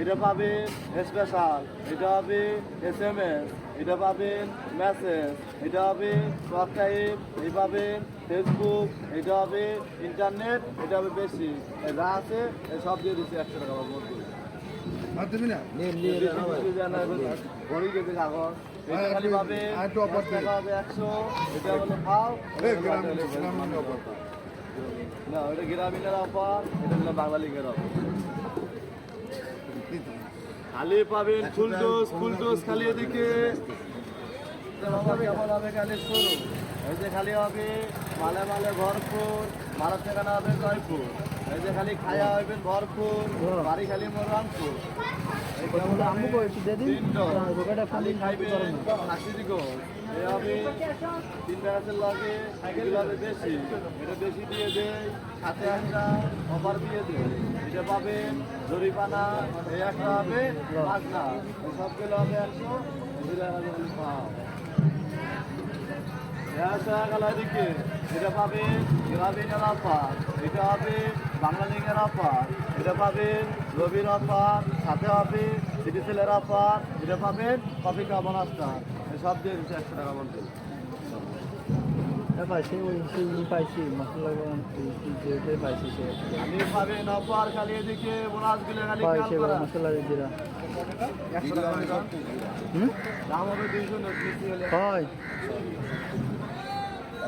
এটা পাবেন স্পেশাল এটা হবে এস এম এস এটা পাবেন মেসেজ এটা হবে টাইম এই পাবেন ফেসবুক এটা হবে ইন্টারনেট এটা হবে বেশি। যা আছে এ সব দিয়ে দিচ্ছি একশো টাকা ঘড়ি গেছে কাগজ এটা খালি পাবে একশো এটা হলো খাও না ওটা গ্রামীণের অফার এটা হলো বাঙালিদের অফার। খালি পাবেন ফুল ডোজ ফুল ডোজ খালি এদিকে। কেমন হবে খালি শুরু এই যে খালি হবে মালে মালে ভরপুর ভারত ঠিকানা হবে জয়পুর। এই যে খালি খায়া হইবেন ভরপুর বাড়ি খালি মোরামপুর এই কেমন হবে? তিন ডোজ। খালি এই হবে তিন গাছের লাগে হবে বেশি এটা বেশি দিয়ে দেয় সাথে একটা অফার দিয়ে দেয় এটা পাবেন জরিপানা এই একটা হবে পাঁচ না এই সবগুলো হবে একশো এগুলো হবে খালি পাও দিকে এটা পাবে গ্রামীণের অফার এটা হবে বাংলালিংয়ের অফার এটা পাবেন রবির অফার সাথে হবে সিটি সেলের অফার এটা পাবেন কফি কাবন আস্তা সব দিয়ে দিচ্ছে একশো টাকা মধ্যে পাইছি পাইছি মশলা যেটা পাইছি সে। আমি পাবেন অফার খালি এদিকে বোনাসগুলো খালি পাইছে মশলা দাম। হবে দুইশো হয়।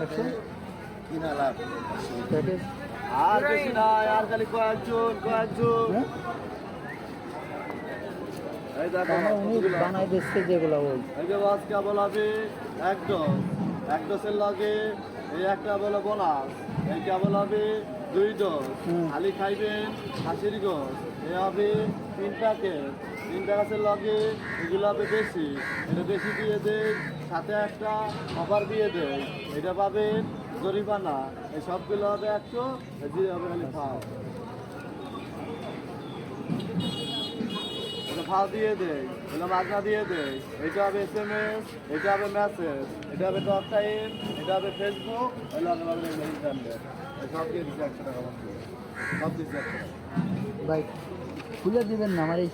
একশো? কিনা লাভ? আর বেশি নাই আর খালি কয়েকজন কয়েকজন বানাই দিচ্ছে যেগুলো বাস এক লাগে এই একটা বলে বোনাস এই কেবল হবে দুই। খালি খাইবেন হাসির গোস এ হবে তিন প্যাকেট। তিন প্যাকেটের লগে এগুলো হবে বেশি। এটা বেশি দিয়ে দেয় সাথে একটা অফার দিয়ে দেয় এটা পাবেন জরিমানা, এই সবগুলো হবে একশো দিয়ে হবে খালি এটা ফাল দিয়ে দেয় এটা মাগনা দিয়ে দেয় এটা হবে এস এম এস এটা হবে মেসেজ এটা হবে টক টাইম এটা হবে ফেসবুক এটা হবে ইন্টারনেট সব দিয়ে দিচ্ছে একশো টাকা সব দিচ্ছে একশো টাকা। খুলে দিবেন না আমার এই